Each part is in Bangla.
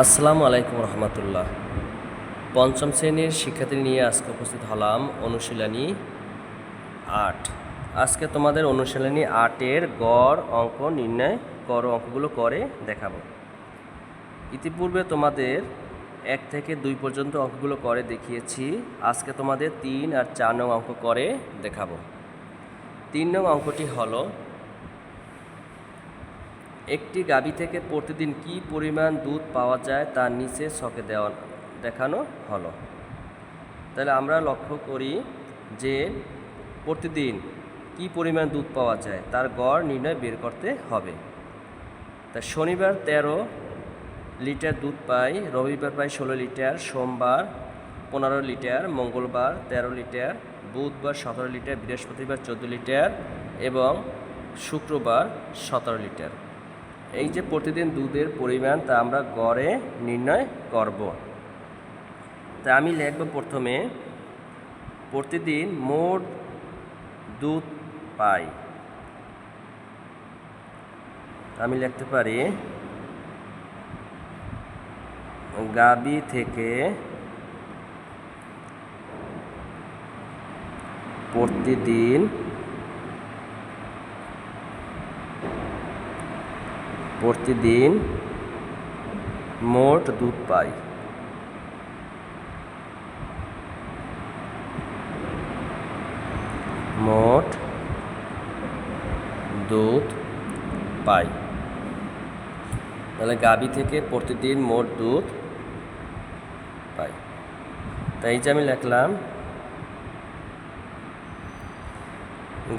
আসসালামু আলাইকুম রহমতুল্লাহ। পঞ্চম শ্রেণির শিক্ষার্থী নিয়ে আজকে উপস্থিত হলাম অনুশীলনী আট। আজকে তোমাদের অনুশীলনী আটের গড়, অঙ্ক নির্ণয় কর, অঙ্কগুলো করে দেখাবো। ইতিপূর্বে তোমাদের এক থেকে দুই পর্যন্ত অঙ্কগুলো করে দেখিয়েছি। আজকে তোমাদের তিন আর চার নং অঙ্ক করে দেখাবো। তিন নং অঙ্কটি হলো একটি গাভী থেকে প্রতিদিন কি পরিমাণ দুধ পাওয়া যায় তার নিচে ছকে দেওয়া, দেখানো হলো। তাহলে আমরা লক্ষ্য করি যে প্রতিদিন কি পরিমাণ দুধ পাওয়া যায় তার গড় নির্ণয় বের করতে হবে। তা শনিবার তেরো লিটার দুধ পাই, রবিবার পাই ষোলো লিটার, সোমবার পনেরো লিটার, মঙ্গলবার তেরো লিটার, বুধবার সতেরো লিটার, বৃহস্পতিবার চোদ্দ লিটার এবং শুক্রবার সতেরো লিটার। এই যে প্রতিদিন দুধের পরিমাণ, তা আমরা গড়ে নির্ণয় করব। তা আমি লিখব প্রথমে, প্রতিদিন মোট দুধ পাই। আমি লিখতে পারি, গাবি থেকে প্রতিদিন প্রতিদিন মোট দুধ পাই। মোট দুধ পাই। তাহলে গাবি থেকে প্রতিদিন মোট দুধ পাই। তাই যে আমি লিখলাম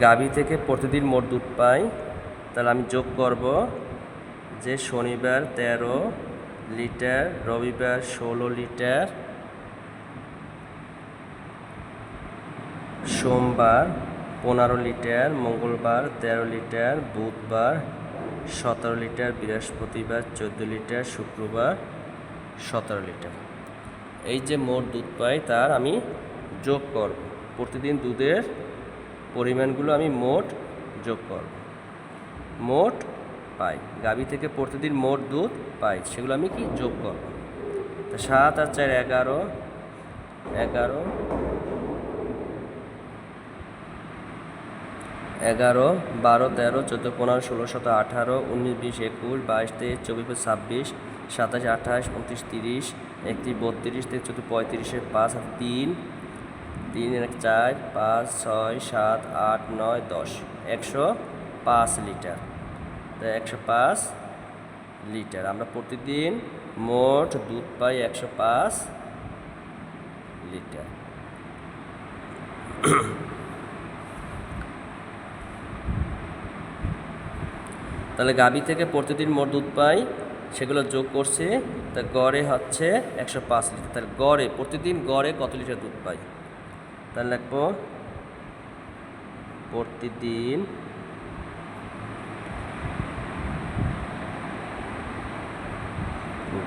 গাভী থেকে প্রতিদিন মোট দুধ পাই, তাহলে আমি যোগ করব যে শনিবার তেরো লিটার, রবিবার ষোলো লিটার, সোমবার পনেরো লিটার, মঙ্গলবার তেরো লিটার, বুধবার সতেরো লিটার, বৃহস্পতিবার চোদ্দ লিটার, শুক্রবার সতেরো লিটার। এই যে মোট দুধ পাই তার আমি যোগ করব। প্রতিদিন দুধের পরিমাণগুলো আমি মোট যোগ করব। মোট পাই। গাভী থেকে প্রতিদিন মোট দুধ পাই। সেগুলো আমি কি যোগ করব? তা সাত আর চার এগারো এগারো এগারো, বারো, তেরো, চোদ্দ, পনেরো, ষোলো, সতেরো, আঠারো, উনিশ, বিশ, একুশ, বাইশ, তেইশ, চব্বিশ ছাব্বিশ, সাতাশ, আঠাশ, উনত্রিশ, তিরিশ, একত্রিশ, বত্রিশ তেইশ চোদ্দ, পঁয়ত্রিশে, পাঁচ আর তিন তিন, এক, চার, পাঁচ, ছয়, সাত, আট, নয়, দশ, একশো পাঁচ লিটার। তো একশো পাঁচ লিটার। আমরা প্রতিদিন মোট দুধ পাই একশো পাঁচ লিটার। তাহলে গাভী থেকে প্রতিদিন মোট দুধ পাই, সেগুলো যোগ করছে, তা গড়ে হচ্ছে একশো পাঁচ লিটার। তাহলে গড়ে, প্রতিদিন গড়ে কত লিটার দুধ পাই? তাহলে লিখব, প্রতিদিন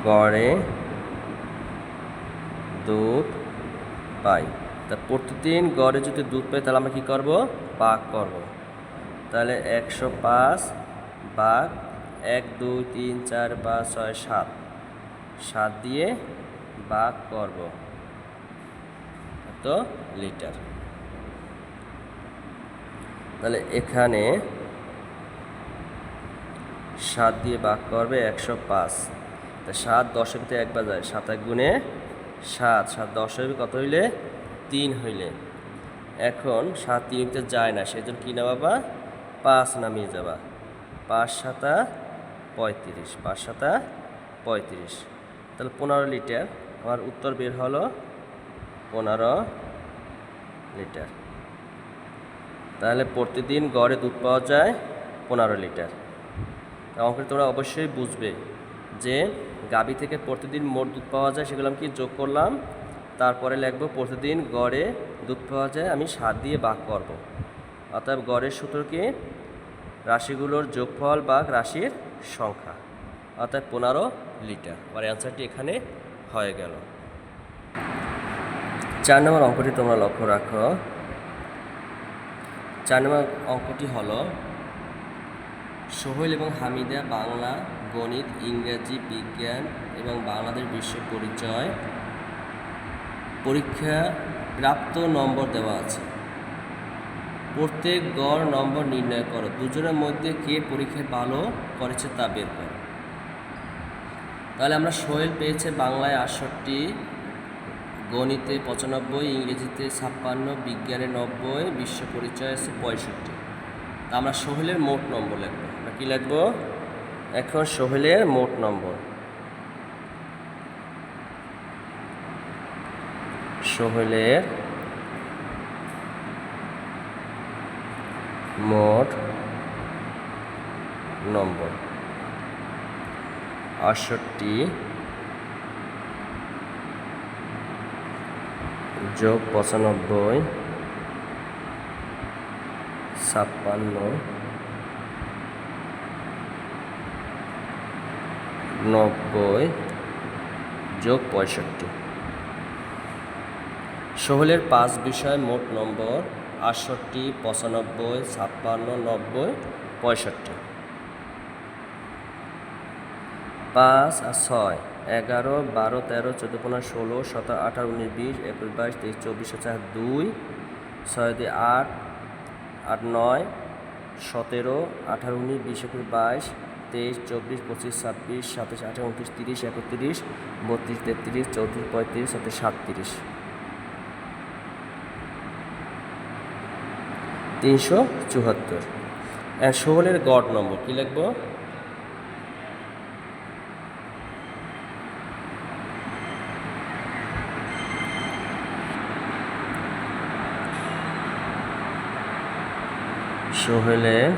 গড়ে দুধ পাই। তা প্রতিদিন গড়ে যদি দুধ পাই, তাহলে আমরা কী করব? পাক করব। তাহলে একশো পাঁচ বাঘ এক, দুই, তিন, চার, পাঁচ, ছয়, সাত। সাত দিয়ে বাঘ করব। তো লিটার? তাহলে এখানে সাত দিয়ে বাঘ করবে একশো পাঁচ। সাত দশের ভিতরে একবার যায়। সাত এক গুণে সাত। সাত দশের কত হইলে? তিন হইলে। এখন সাত তিন যায় না, সেজন্য কী না বাবা? পাঁচ নামিয়ে যাবা। পাঁচ সাতা পঁয়ত্রিশ, পাঁচ সাতা পঁয়ত্রিশ। তাহলে পনেরো লিটার। আমার উত্তর বের হলো পনেরো লিটার। তাহলে প্রতিদিন গড়ে দুধ পাওয়া যায় পনেরো লিটার। অঙ্কে তোমরা অবশ্যই বুঝবে। যে গাভী থেকে প্রতিদিন মোট দুধ পাওয়া যায় সেগুলো আমি কি যোগ করলাম? তারপরে লিখব প্রতিদিন গড়ে দুধ পাওয়া যায়, আমি সাত দিয়ে বাক করব। অর্থাৎ গড়ের সূত্রকে রাশিগুলোর যোগফল বা রাশির সংখ্যা। অর্থাৎ পনেরো লিটার। আর অ্যান্সারটি এখানে হয়ে গেল। চার নম্বর অঙ্কটি তোমরা লক্ষ্য রাখো। চার নম্বর অঙ্কটি হলো সোহেল এবং হামিদা বাংলা গণিত, ইংরেজি, বিজ্ঞান এবং বাংলাদেশ বিশ্ব পরিচয় পরীক্ষা প্রাপ্ত নম্বর দেওয়া আছে। প্রত্যেক গড় নম্বর নির্ণয় করো। দুজনের মধ্যে কে পরীক্ষায় ভালো করেছে তা বের করো। তাহলে আমরা সোহেল পেয়েছে বাংলায় আটষট্টি, গণিতে পঁচানব্বই, ইংরেজিতে ছাপ্পান্ন, বিজ্ঞানে নব্বই, বিশ্ব পরিচয় আছে পঁয়ষট্টি। তা আমরা সোহেলের মোট নম্বর লিখব। আমরা কী লিখব? এখন সোহেলের মোট নম্বর। সোহেলের মোট নম্বর। আটষট্টি যোগ পঁচানব্বই ছাপ্পান্ন। নব্বই যোগ পঁয়ষট্টি। সোহেলের পাঁচ বিষয় মোট নম্বর আটষট্টি, পঁচানব্বই, ছাপ্পান্ন, নব্বই, পঁয়ষট্টি। পাঁচ আর ছয়, এগারো, বারো, তেরো, চোদ্দ, পনেরো, ষোলো, সতেরো, আঠারো, উনিশ, বিশ একুশ বাইশ, তেইশ, চব্বিশ চার দুই, ছয়, দুই, আট আট, নয়, সতেরো, আঠারো, উনিশ, বিশ, একুশ, বাইশ তেইশ, চব্বিশ, পঁচিশ, ছাব্বিশ, সাতাশ, আঠাশ, উনত্রিশ, তিরিশ, একত্রিশ, বত্রিশ, তেত্রিশ, চৌত্রিশ, পঁয়ত্রিশ সাথে সাতত্রিশ। তিনশো চুয়াত্তর। ষোলের গড় নম্বর কী লিখব? সোহেলের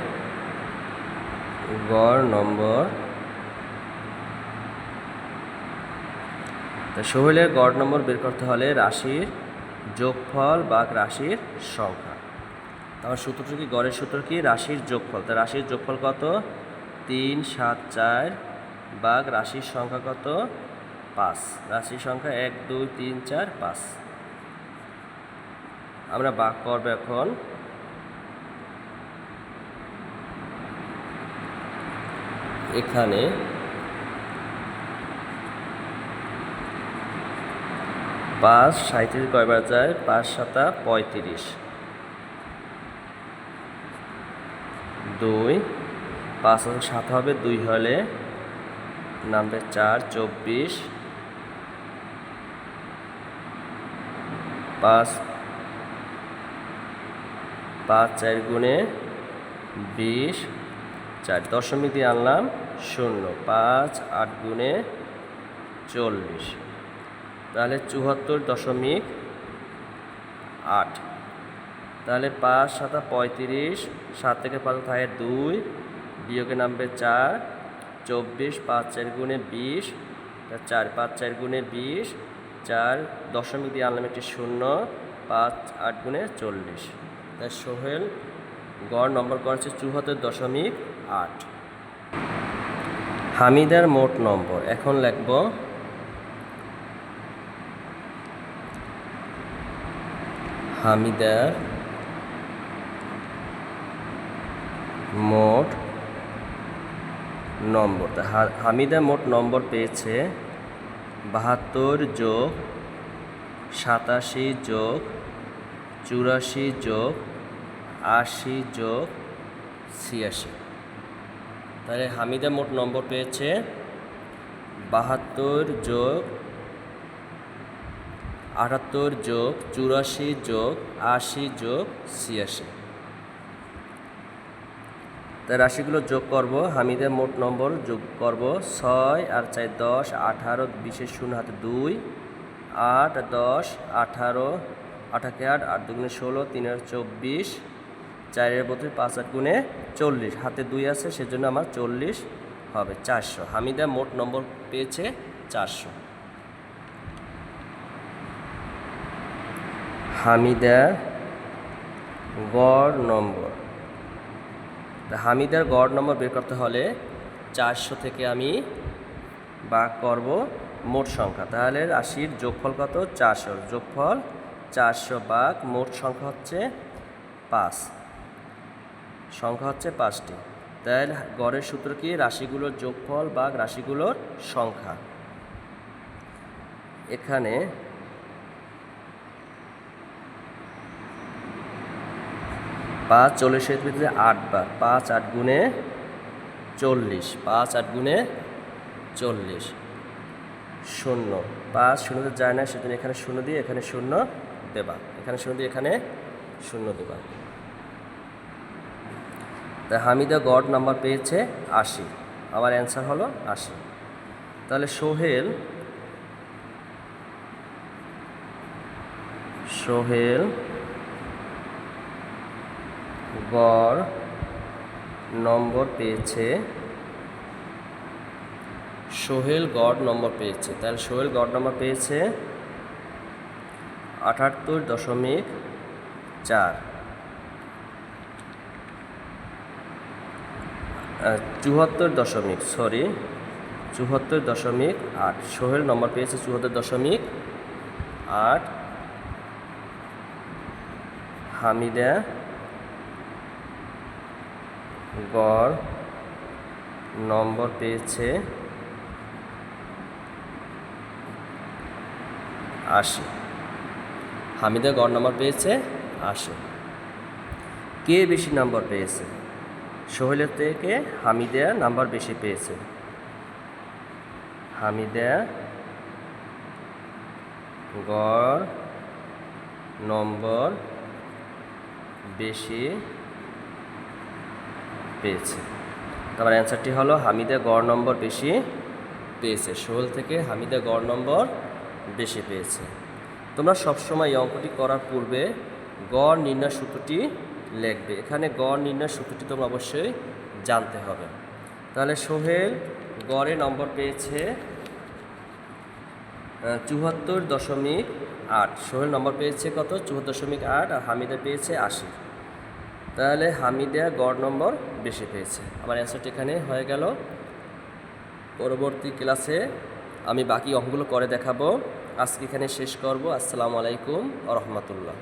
গড় নম্বর। তা সোহেলের গড় নম্বর বের করতে হলে রাশির যোগফল বা রাশির সংখ্যা। তারপর সূত্রটা কি? গড়ের সূত্র কি? রাশির যোগফল। তা রাশির যোগফল কত? তিন, সাত, চার বাঘ রাশির সংখ্যা কত? পাঁচ। রাশির সংখ্যা এক, দুই, তিন, চার, পাঁচ। আমরা বাঘ করব এখন এখানে পাঁচ সাঁত্রিশ কয়বার যায়, পাঁচ সাতা পঁয়ত্রিশ। দুই, পাঁচ সাত হবে, দুই হলে নামবে চার, চব্বিশ। পাঁচ পাঁচ চার গুণে বিশ। চার দশমিক দিয়ে আনলাম, শূন্য, পাঁচ, আট গুণে চল্লিশ। তাহলে চুয়াত্তর দশমিক আট। তাহলে পাঁচ, সাতা পঁয়ত্রিশ, সাত থেকে পাঁচ থাকে দুই, বিয়োগে নামবে চার, চব্বিশ, পাঁচ, চার গুণে বিশ চার, পাঁচ, চার গুণে বিশ, চার দশমিক দিয়ে আনলাম একটি শূন্য, পাঁচ, আট গুণে চল্লিশ। তাই সোহেল গড় নম্বর করেছে চুয়াত্তর দশমিক আট। হামিদার মোট নম্বর, এখন লিখব হামিদার মোট নম্বর। হামিদা মোট নম্বর পেয়েছে বাহাত্তর যোগ সাতাশি যোগ চুরাশি যোগ আশি যোগ ছিয়াশি। তাহলে হামিদা মোট নম্বর পেয়েছে বাহাত্তর যোগ আটাত্তর যোগ চুরাশি যোগ আশি যোগ ছিয়াশি। তাই রাশিগুলো যোগ করব হামিদের মোট নম্বর যোগ করব ছয় আর চার দশ, আঠারো বিশের শূন্য হাতে দুই, আট, দশ, আঠারো আঠাকে আট আট দুগুণে ষোলো তিনের চব্বিশ চারের বছর পাঁচ আট গুণে চল্লিশ। হাতে দুই আছে, সেজন্য আমার চল্লিশ হবে, চারশো। হামিদা মোট নম্বর পেয়েছে চারশো। হামিদা গড় নম্বর। হামিদার গড় নম্বর বের করতে হলে চারশো থেকে আমি ভাগ করব মোট সংখ্যা। তাহলে রাশির যোগফল কত? চারশো। যোগফল চারশো ভাগ মোট সংখ্যা হচ্ছে পাঁচ। সংখ্যা হচ্ছে পাঁচটি। তাহলে গড়ের সূত্র কি? রাশিগুলোর যোগফল বা রাশিগুলোর সংখ্যা। এখানে পাঁচ চল্লিশের ভিতরে আটবার পাঁচ আট গুণে চল্লিশ। পাঁচ আট গুণে চল্লিশ। শূন্য। পাঁচ শূন্যতে যায় না, সেজন্য এখানে শূন্য দিয়ে এখানে শূন্য দেবা। এখানে শূন্য দিয়ে এখানে শূন্য দেবা। তা হামিদা গড নাম্বার পেয়েছে আশি। আমার অ্যান্সার হলো আশি। তাহলে সোহেল সোহেল গড় নম্বর পেয়েছে, সোহেল গড় নম্বর পেয়েছে। তাহলে সোহেল গড় নম্বর পেয়েছে আটাত্তর দশমিক চার। চুয়াত্তর দশমিক সরি চুয়াত্তর দশমিক আট। সোহেল নম্বর পেয়েছে চুয়াত্তর দশমিক আট। হামিদা, গড় নম্বর পেয়েছে আশি। হামিদা গড় নম্বর পেয়েছে আশি। কে বেশি নম্বর পেয়েছে? সোহেলের থেকে হামিদা নাম্বার বেশি পেয়েছে। হামিদা, গড়, নম্বর বেশি পেয়েছে। তারপর অ্যান্সারটি হলো হামিদা গড় নম্বর বেশি পেয়েছে। সোহেল থেকে হামিদা গড় নম্বর বেশি পেয়েছে। তোমরা সবসময় এই অঙ্কটি করার পূর্বে গড় নির্ণয় সূত্রটি লিখবে। এখানে গড় নির্ণয় সূত্রটি তোমরা অবশ্যই জানতে হবে। তাহলে সোহেল গড়ে নম্বর পেয়েছে চুয়াত্তর দশমিক আট। সোহেল নম্বর পেয়েছে কত? চুয়াত্তর দশমিক আট আর হামিদা পেয়েছে আশি। তাহলে হামিদা গড় নম্বর বেশি পেয়েছে। আমার অ্যান্সারটি এখানে হয়ে গেল। পরবর্তী ক্লাসে আমি বাকি অঙ্কগুলো করে দেখাবো। আজকে এখানে শেষ করব। আসসালামু আলাইকুম রহমতুল্লাহ।